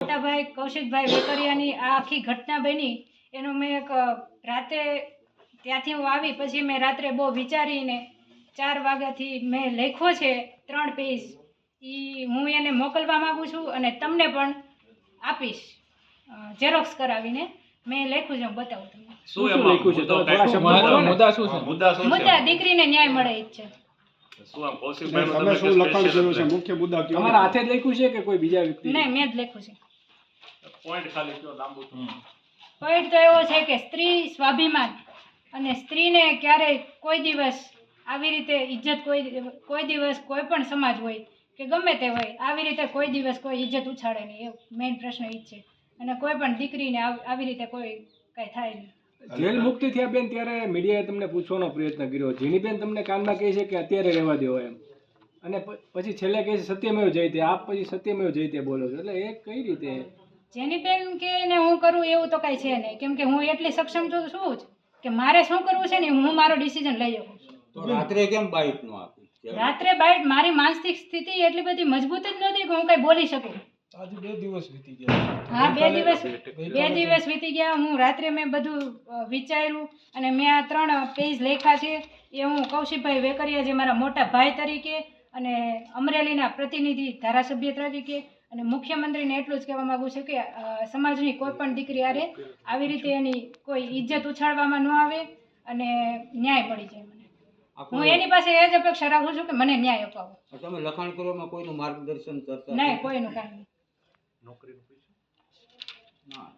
મોટાભાઈ કૌશિકભાઈ વેકરિયાની આ આખી ઘટના બની. એનું મેં એક રાતે ત્યાંથી હું આવી પછી મેં રાત્રે બહુ વિચારીને ચાર વાગ્યાથી મેં લખ્યો છે ત્રણ પેજ. એ હું એને મોકલવા માગું છું અને તમને પણ આપીશ. ઝેરોક્સ કરાવીને મેં લખ્યું છે બતાવું તમને. શું શું એમાં? લખ્યું છે? મુદ્દો શું? છે? શું છે? દીકરીને ન્યાય મળે જ છે. શું આમ તમે તમે શું લખાણ કર્યું છે? મુખ્ય મુદ્દા તમારા હાથે જ લખ્યું છે કે કોઈ બીજા વ્યક્તિ નહીં મેં જ લખ્યું છે. પોઈન્ટ ખાલી કયો લાંબુ તો. પોઈન્ટ તો એવો છે કે સ્ત્રી સ્વાભિમાન અને સ્ત્રીને ક્યારેય કોઈ દિવસ આવી રીતે ઇજ્જત કોઈ કોઈ દિવસ કોઈ પણ સમાજ હોય કે ગમે તે હોય આવી રીતે કોઈ દિવસ કોઈ ઇજ્જત ઉછાળે નહીં. એ મેઇન પ્રશ્ન એ જ છે. અને કોઈ પણ દીકરીને આવી રીતે કોઈ કઈ થાય નહીં. જેલ મુક્તિ થયા બેન ત્યારે મીડિયાએ તમને પૂછવાનો પ્રયત્ન કર્યો. જેની બેન તમને કાનમાં કહે છે કે અત્યારે રહેવા દેવો એમ. અને પછી છેલ્લે કહે છે સત્યમેવ જયતે. આપ પછી સત્યમેવ જયતે બોલો છો. એટલે એ કઈ રીતે જેની બેન કે ને હું કરું એવું તો કાંઈ છે નહીં. કેમ કે હું એટલી સક્ષમ છું છું? જ કે મારે શું કરવું છે ને હું મારો ડિસિઝન લઈ શકું તો રાત્રે કેમ બાઇટ નો આપી? રાત્રે બાઈટ મારી માનસિક સ્થિતિ એટલી બધી મજબૂત જ નહોતી કે હું કઈ બોલી શકું. આજે બે દિવસ વીતી ગયા. હા બે દિવસ બે દિવસ વીતી ગયા. હું રાત્રે મેં બધું વિચાર્યું અને મેં આ ત્રણ પેજ લેખા છે. એ હું કૌશિકભાઈ વેકરિયા જે મારા મોટા ભાઈ તરીકે અને અમરેલીના પ્રતિનિધિ ધારાસભ્ય તરીકે અને મુખ્યમંત્રીને એટલું જ કહેવા માંગુ છું કે સમાજની કોઈ પણ દીકરી આરે આવી રીતે એની કોઈ ઇજ્જત ઉછાળવામાં ન આવે અને ન્યાય મળી જાય મને. હું એની પાસે એ જ અપેક્ષા રાખું છું કે મને ન્યાય અપાવો. તમે લખાણ કરવામાં કોઈનું માર્ગદર્શન કરતા નહીં કોઈનું કાંઈ નહીં. નોકરી ના.